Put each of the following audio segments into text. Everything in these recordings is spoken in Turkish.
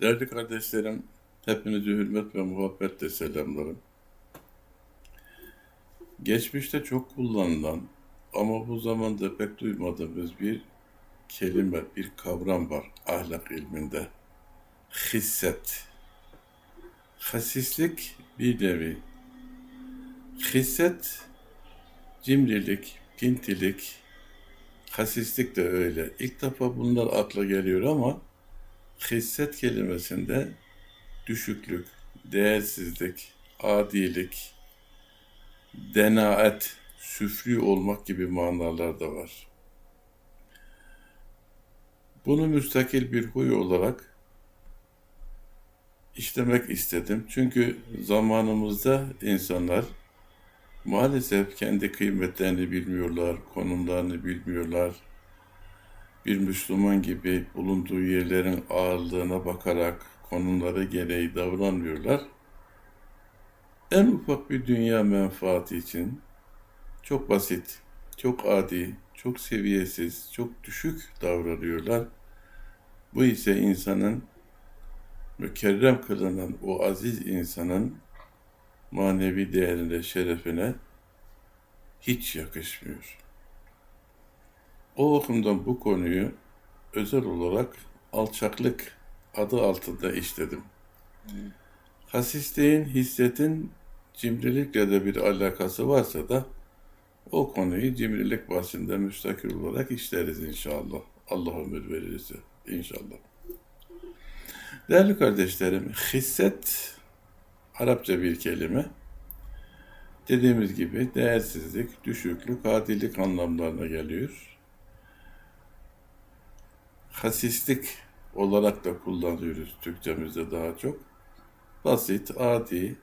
Değerli kardeşlerim, hepinizi hürmet ve muhabbetle selamlarım. Geçmişte çok kullanılan ama bu zamanda pek duymadığımız bir kelime, bir kavram var ahlak ilminde. Hisset. Hasislik bir nevi. Hisset, cimrilik, pintilik, hasislik de öyle. İlk defa bunlar akla geliyor ama hisset kelimesinde düşüklük, değersizlik, adilik, denaet, süflü olmak gibi manalar da var. Bunu müstakil bir huy olarak işlemek istedim. Çünkü zamanımızda insanlar maalesef kendi kıymetlerini bilmiyorlar, konumlarını bilmiyorlar. Bir Müslüman gibi bulunduğu yerlerin ağırlığına bakarak konumları gereği davranmıyorlar. En ufak bir dünya menfaati için çok basit, çok adi, çok seviyesiz, çok düşük davranıyorlar. Bu ise insanın mükerrem kılınan o aziz insanın manevi değerine, şerefine hiç yakışmıyor. O bakımdan bu konuyu özel olarak alçaklık adı altında işledim. Hasisliğin, hissetin cimrilikle de bir alakası varsa da o konuyu cimrilik bahsinde müstakil olarak işleriz inşallah. Allah ömür verirse inşallah. Değerli kardeşlerim, hisset Arapça bir kelime. Dediğimiz gibi değersizlik, düşüklük, adilik anlamlarına geliyor. Hasislik olarak da kullanıyoruz Türkçemizde daha çok. Basit, adi,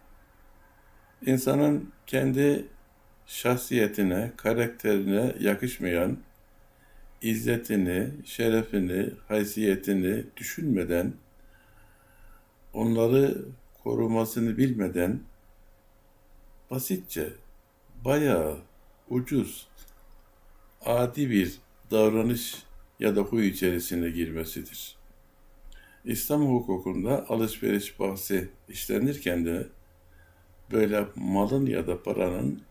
insanın kendi şahsiyetine, karakterine yakışmayan izzetini, şerefini, haysiyetini düşünmeden, onları korumasını bilmeden basitçe, bayağı ucuz, adi bir davranış ya da huy içerisine girmesidir. İslam hukukunda alışveriş bahsi işlenirken de böyle malın ya da paranın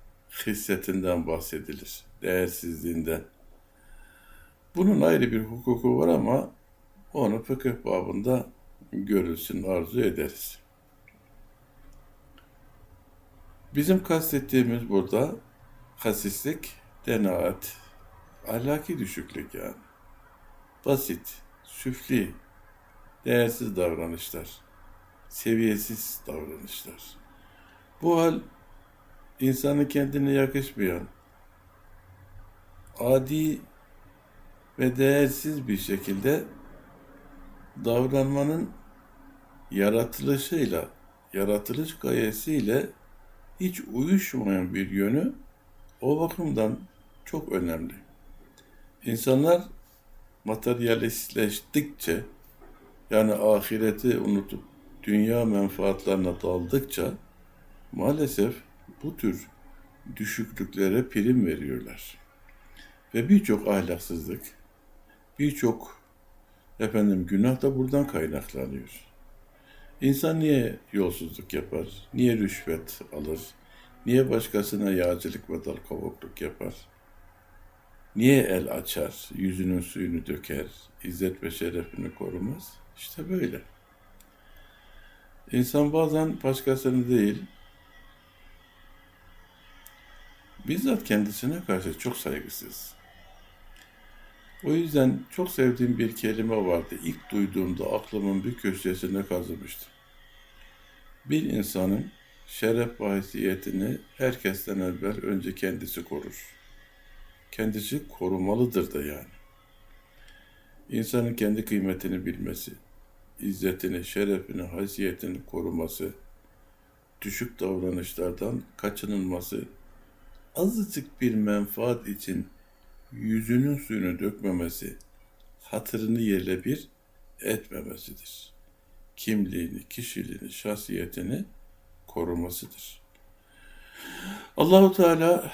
hissetinden bahsedilir, değersizliğinden. Bunun ayrı bir hukuku var ama onu fıkıh babında görülsün arzu ederiz. Bizim kastettiğimiz burada hasislik, denaat, ahlaki düşüklük yani. Basit, süfli, değersiz davranışlar, seviyesiz davranışlar. Bu hal insanın kendine yakışmayan, adi ve değersiz bir şekilde davranmanın yaratılışıyla, yaratılış gayesiyle hiç uyuşmayan bir yönü o bakımdan çok önemli. İnsanlar materyalistleştikçe yani ahireti unutup dünya menfaatlerine daldıkça maalesef bu tür düşüklüklere prim veriyorlar. Ve birçok ahlaksızlık, birçok efendim günah da buradan kaynaklanıyor. İnsan niye yolsuzluk yapar? Niye rüşvet alır? Niye başkasına yağcılık ve dal kavukluk yapar? Niye el açar, yüzünün suyunu döker, izzet ve şerefini korumaz? İşte böyle. İnsan bazen başkasını değil, bizzat kendisine karşı çok saygısız. O yüzden çok sevdiğim bir kelime vardı. İlk duyduğumda aklımın bir köşesine kazımıştı. Bir insanın şeref ve herkesten evvel önce kendisi korur. Kendisi korumalıdır da yani. İnsanın kendi kıymetini bilmesi, izzetini, şerefini, haysiyetini koruması, düşük davranışlardan kaçınılması, azıcık bir menfaat için yüzünün suyunu dökmemesi, hatırını yerle bir etmemesidir. Kimliğini, kişiliğini, şahsiyetini korumasıdır. Allahu Teala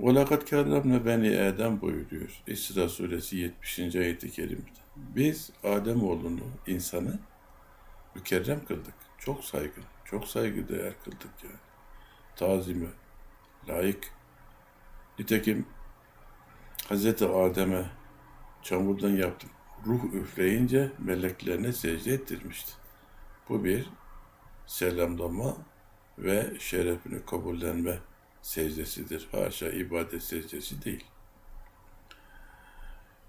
وَلَقَدْ كَرَّمْنَا beni Adem buyuruyor. İsra suresi 70. ayeti kerimede. Biz Adem oğlunu, insanı mükerrem kıldık. Çok saygın, çok saygı değer kıldık yani. Tazime, layık. Nitekim Hazreti Adem'e çamurdan yaptım. Ruh üfleyince meleklerine secde ettirmişti. Bu bir selamlama ve şerefini kabullenme secdesidir. Haşa ibadet secdesi değil.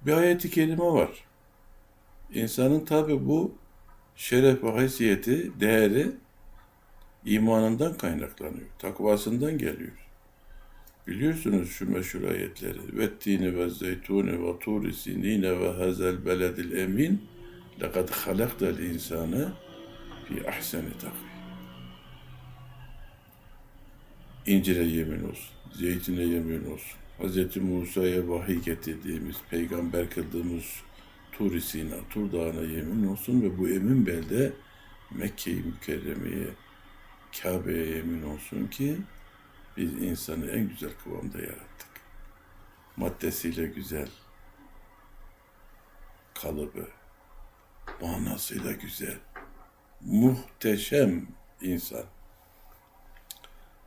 Bir ayeti kelime var. İnsanın tabi bu şeref ve haysiyeti, değeri imanından kaynaklanıyor. Takvasından geliyor. Biliyorsunuz şu meşhur ayetleri. Vettini ve zeytuni ve turi sinine ve hazel beledil emin lekad halaktel insanı fi ahseni takvi. İncire yemin olsun, zeytine yemin olsun. Hz. Musa'ya vahiy getirdiğimiz, peygamber kıldığımız Tur-i Sina, Tur Dağı'na yemin olsun ve bu emin belde Mekke-i Mükerreme'ye, Kabe'ye yemin olsun ki biz insanı en güzel kıvamda yarattık. Maddesiyle güzel, kalıbı, manasıyla güzel, muhteşem insan.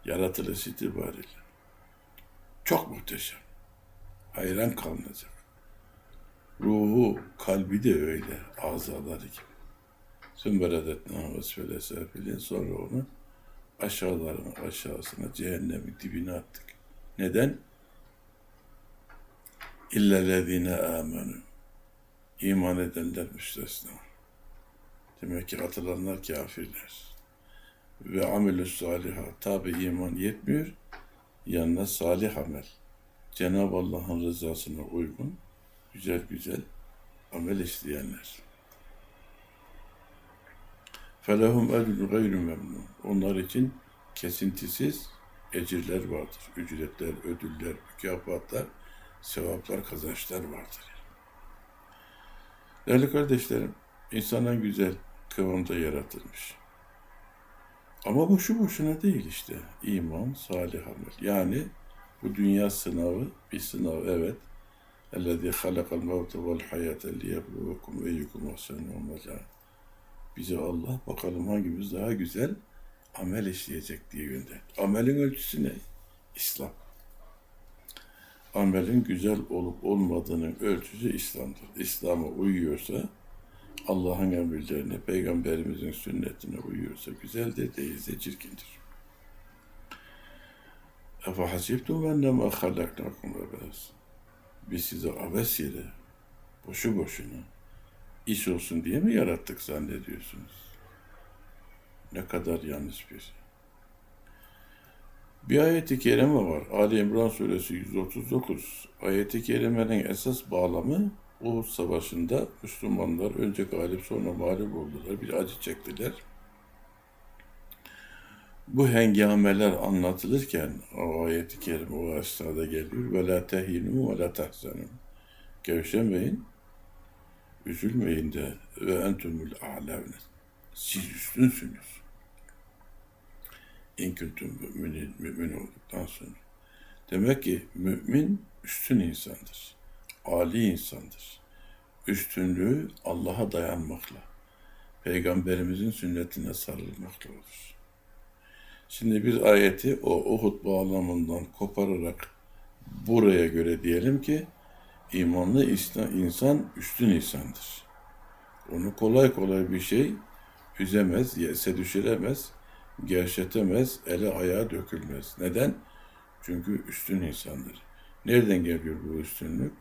Yaratılış itibariyle. Çok muhteşem. Hayran kalınacak. Ruhu, kalbi de öyle, azaları gibi. Sümberadet vesfele sefilin sonra onu aşağılarına, aşağısına, cehennemin dibine attık. Neden? İllellezine amenu. İman edenler müstesna. Demek ki atılanlar kafirler. Ve amelü saliha. Tabi iman yetmiyor. Yanına salih amel. Cenab-ı Allah'ın rızasına uygun, güzel güzel amel işleyenler. Felehum ecrun gayru memnun. Onlar için kesintisiz ecirler vardır. Ücretler, ödüller, mükafatlar, sevaplar, kazançlar vardır. Değerli kardeşlerim, insanın güzel kıvamda yaratılmış. Ama boşu boşuna değil işte. İman, salih amel. Yani bu dünya sınavı, bir sınav evet. اَلَّذ۪ي خَلَقَ الْمَوْتَ وَالْحَيَاةَ لِيَبْلُوَكُمْ اَيُّكُمْ اَحْسَنُ عَمَلًا Bize Allah bakalım hangimiz daha güzel amel işleyecek diye gönderdi. Amelin ölçüsü ne? İslam. Amelin güzel olup olmadığının ölçüsü İslam'dır. İslam'a uyuyorsa Allah'ın emirlerine, Peygamberimizin sünnetine uyuyorsa güzeldir, değilse çirkindir. Efe hasibtum ennema halaknakum ebes. Biz sizi abes yere, boşu boşuna, iş olsun diye mi yarattık zannediyorsunuz? Ne kadar yanlış bir şey. Bir ayeti kerime var. Ali İmran suresi 139. Ayeti kerimenin esas bağlamı Uhud Savaşı'nda Müslümanlar önce galip sonra mağlup oldular. Bir acı çektiler. Bu hengameler anlatılırken o ayeti kerime o aşağıda geliyor. Ve la tehinu ve la tahzanun. Gevşemeyin, üzülmeyin de ve entumul a'levne. Siz üstünsünüz. İn kuntum müminin, mümin olduktan sonra. Demek ki mümin üstün insandır. Ali insandır. Üstünlüğü Allah'a dayanmakla, Peygamberimizin sünnetine sarılmakla olur. Şimdi bir ayeti o Uhud bağlamından kopararak buraya göre diyelim ki imanlı insan üstün insandır. Onu kolay kolay bir şey üzemez, yese düşüremez, gevşetemez, ele ayağa dökülmez. Neden? Çünkü üstün insandır. Nereden geliyor bu üstünlük?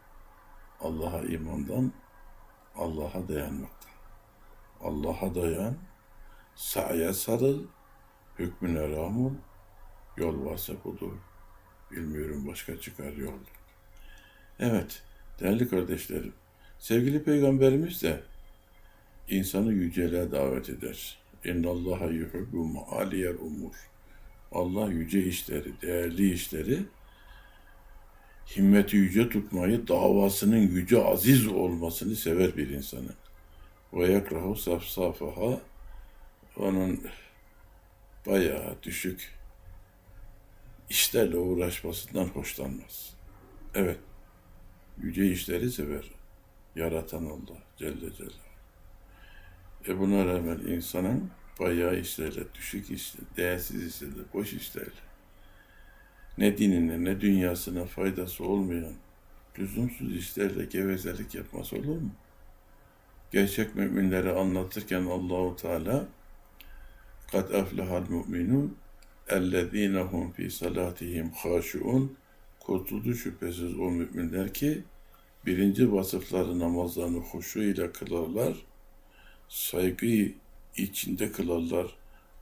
Allah'a imandan, Allah'a dayanmaktan. Allah'a dayan, sa'ya sarıl, hükmüne rağmen yol varsa budur. Bilmiyorum başka çıkar yol. Evet, değerli kardeşlerim, sevgili peygamberimiz de insanı yüceliğe davet eder. İnna Allaha yuhibbu maaliyel umur. Allah yüce işleri, değerli işleri himmeti yüce tutmayı, davasının yüce aziz olmasını sever bir insanın. Ve yakrahu safsafaha onun bayağı düşük işlerle uğraşmasından hoşlanmaz. Evet, yüce işleri sever. Yaratan Allah Celle Celaluhu. E buna rağmen insanın bayağı işlerle, düşük işlerle, değersiz işlerle, boş işlerle, ne dinine ne dünyasına faydası olmayan lüzumsuz işlerle gevezelik yapması olur mu? Gerçek müminleri anlatırken Allahu Teala kad aflahal mu'minun ellezine hum fi salatihim haşiun kurtuldu şüphesiz o müminler ki birinci vasıfları namazlarını huşu ile kılarlar, saygı içinde kılarlar,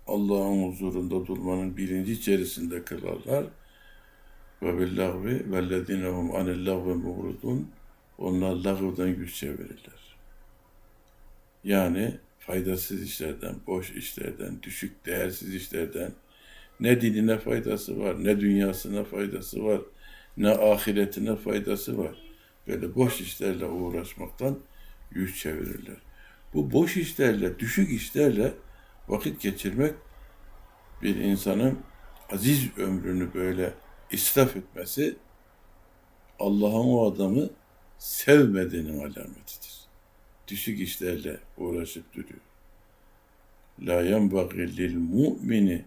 Allah'ın huzurunda durmanın bilinci içerisinde kılarlar. Ve billahvi vellezine hum anil lahve muğrudun onlar lağvdan yüz çevirirler. Yani faydasız işlerden, boş işlerden, düşük değersiz işlerden ne dinine faydası var, ne dünyasına faydası var, ne ahiretine faydası var. Böyle boş işlerle uğraşmaktan yüz çevirirler. Bu boş işlerle, düşük işlerle vakit geçirmek bir insanın aziz ömrünü böyle israf etmesi Allah'ın o adamı sevmediğinin alametidir. Düşük işlerle uğraşıp duruyor. La yenbaghi lil mu'mini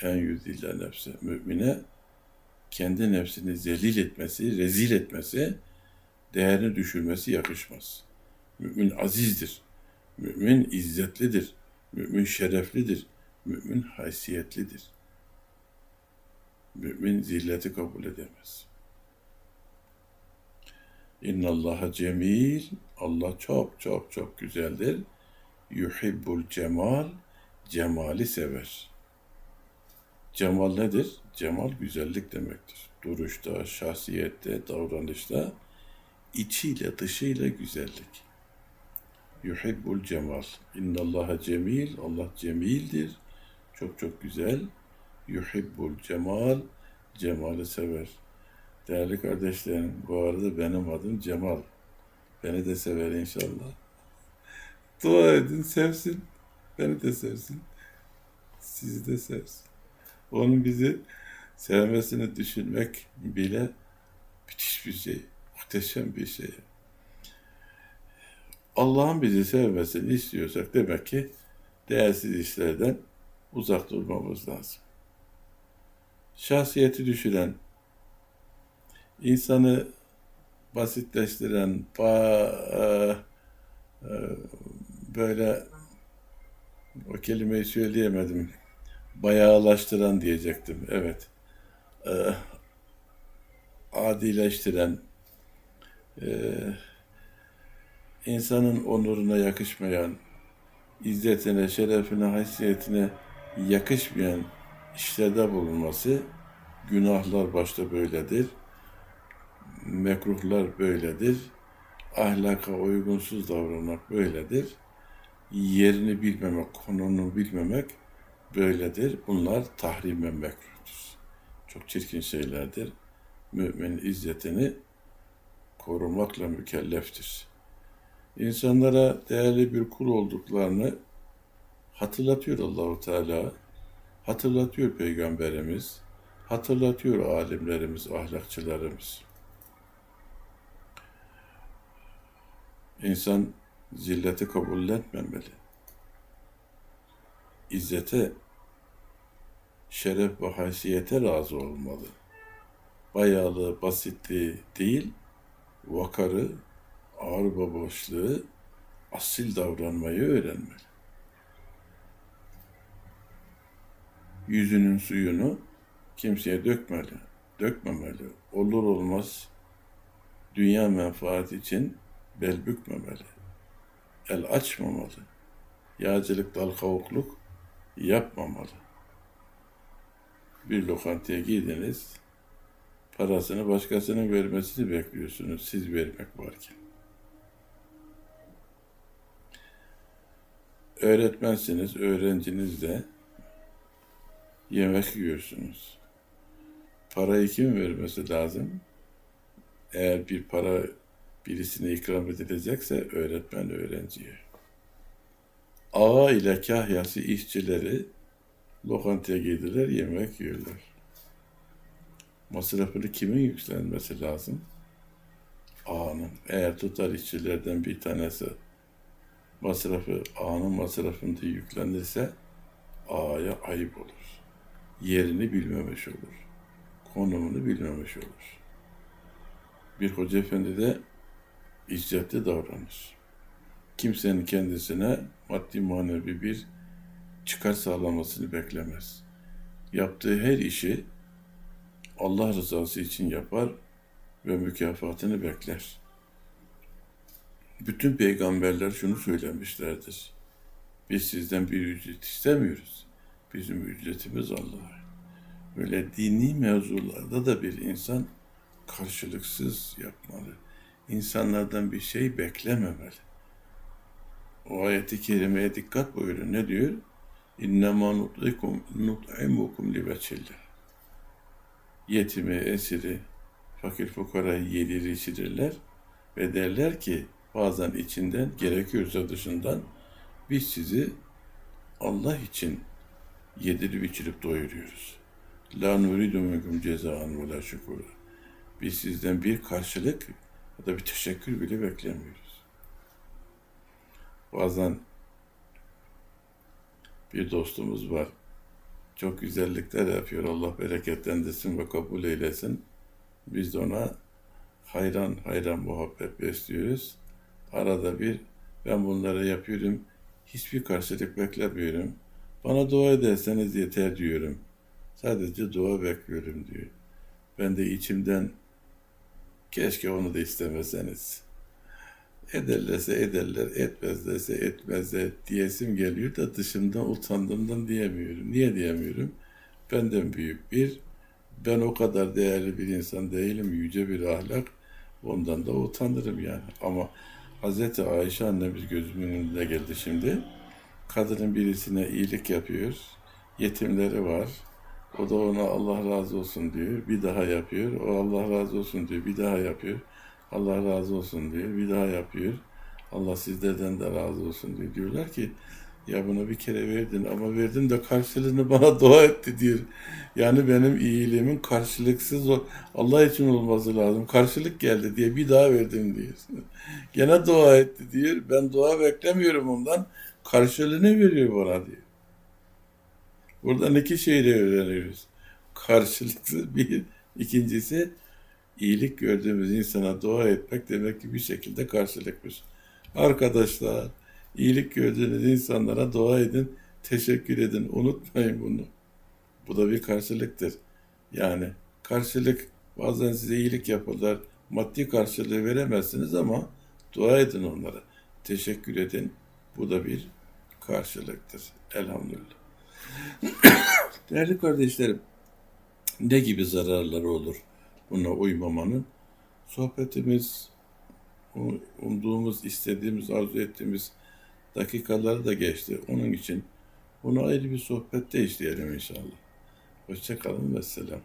en yüzille nefse. Mümine kendi nefsini zelil etmesi, rezil etmesi, değerini düşürmesi yakışmaz. Mümin azizdir. Mümin izzetlidir. Mümin şereflidir. Mümin haysiyetlidir. Mümin zilleti kabul edemez. İnna Allaha cemil. Allah çok çok çok güzeldir. Yuhibbul cemal. Cemali sever. Cemal nedir? Cemal güzellik demektir. Duruşta, şahsiyette, davranışta içiyle dışıyla güzellik. Yuhibbul cemal. İnnallaha cemil. Allah cemildir. Çok çok güzel. Yuhibbul cemal. Cemali sever. Değerli kardeşlerim, bu arada benim adım Cemal. Beni de sever inşallah. Dua edin, sevsin. Beni de sevsin. Sizi de sevsin. Onun bizi sevmesini düşünmek bile müthiş bir şey. Muhteşem bir şey. Allah'ın bizi sevmesini istiyorsak demek ki değersiz işlerden uzak durmamız lazım. Şahsiyeti düşüren, insanı basitleştiren, ba- e, e, böyle o kelimeyi söyleyemedim. Bayağılaştıran diyecektim. Evet. E, adileştiren, insanın onuruna yakışmayan, izzetine, şerefine, haysiyetine yakışmayan işlerde bulunması, günahlar başta böyledir, mekruhlar böyledir, ahlaka uygunsuz davranmak böyledir, yerini bilmemek, konunu bilmemek böyledir. Bunlar tahrime mekruhtur. Çok çirkin şeylerdir. Mümin izzetini korumakla mükelleftir. İnsanlara değerli bir kul olduklarını hatırlatıyor Allahu Teala, hatırlatıyor Peygamberimiz, hatırlatıyor alimlerimiz, ahlakçılarımız. İnsan zilleti kabul etmemeli. İzzete, şeref ve haysiyete razı olmalı. Bayağılığı, basitliği değil, vakarı, ağır baboşluğu, asil davranmayı öğrenmeli. Yüzünün suyunu kimseye dökmeli, dökmemeli. Olur olmaz dünya menfaati için bel bükmemeli. El açmamalı. Yağcılık, dal kavukluk yapmamalı. Bir lokantaya giydiniz, parasını başkasının vermesini bekliyorsunuz siz vermek varken. Öğretmensiniz, öğrenciniz de yemek yiyorsunuz. Parayı kim vermesi lazım? Eğer bir para birisine ikram edilecekse öğretmen öğrenciye. Ağa ile kahyası işçileri lokantaya girdiler, yemek yiyorlar. Masrafını kimin yüklenmesi lazım? Ağanın. Eğer tutar işçilerden bir tanesi masrafı, ağanın masrafında yüklenirse ağaya ayıp olur. Yerini bilmemiş olur. Konumunu bilmemiş olur. Bir hoca efendi de izzetli davranır. Kimsenin kendisine maddi manevi bir çıkar sağlamasını beklemez. Yaptığı her işi Allah rızası için yapar ve mükafatını bekler. Bütün peygamberler şunu söylemişlerdir. Biz sizden bir ücret istemiyoruz. Bizim ücretimiz Allah'a. Böyle dini mevzularda da bir insan karşılıksız yapmalı. İnsanlardan bir şey beklememeli. O ayeti kerimeye dikkat buyurun. Ne diyor? İnnemâ nut'ikum nut'imukum li veçillah. Yetimi, esiri, fakir fukarayı yedirir içirirler ve derler ki bazen içinden gerekiyorsa dışından biz sizi Allah için yedirip içirip doyuruyoruz. La nuridu minkum cezaan ve la şükura. Biz sizden bir karşılık ya da bir teşekkür bile beklemiyoruz. Bazen bir dostumuz var. Çok güzellikler yapıyor. Allah bereketlendirsin ve kabul eylesin. Biz de ona hayran hayran muhabbet besliyoruz. Arada bir ben bunları yapıyorum. Hiçbir karşılık beklemiyorum. Bana dua ederseniz yeter diyorum. Sadece dua bekliyorum diyor. Ben de içimden keşke onu da istemeseniz. Ederlerse ederler, etmezlerse etmezler diyesim geliyor da dışımdan utandığımdan diyemiyorum. Niye diyemiyorum? Benden büyük bir, ben o kadar değerli bir insan değilim, yüce bir ahlak. Ondan da utanırım yani. Ama Hz. Ayşe annemiz gözümün önüne geldi şimdi. Kadının birisine iyilik yapıyor. Yetimleri var. O da ona Allah razı olsun diyor. Bir daha yapıyor. O Allah razı olsun diyor. Bir daha yapıyor. Allah razı olsun diyor. Bir daha yapıyor. Allah sizlerden de razı olsun diyor. Diyorlar ki ya buna bir kere verdin ama verdin de karşılığını bana dua etti diyor. Yani benim iyiliğimin karşılıksız o Allah için olması lazım. Karşılık geldi diye bir daha verdim diyor. Gene dua etti diyor. Ben dua beklemiyorum ondan. Karşılığını veriyor bana diyor. Buradan iki şey de öğreniyoruz. Karşılıksız bir. ikincisi iyilik gördüğümüz insana dua etmek demek ki bir şekilde karşılıkmış. Arkadaşlar iyilik gördüğünüz insanlara dua edin, teşekkür edin. Unutmayın bunu. Bu da bir karşılıktır. Yani karşılık bazen size iyilik yaparlar. Maddi karşılığı veremezsiniz ama dua edin onlara. Teşekkür edin. Bu da bir karşılıktır. Elhamdülillah. Değerli kardeşlerim, ne gibi zararları olur buna uymamanın? Sohbetimiz, umduğumuz, istediğimiz, arzu ettiğimiz dakikaları da geçti. Onun için bunu ayrı bir sohbette işleyelim inşallah. Hoşçakalın ve selam.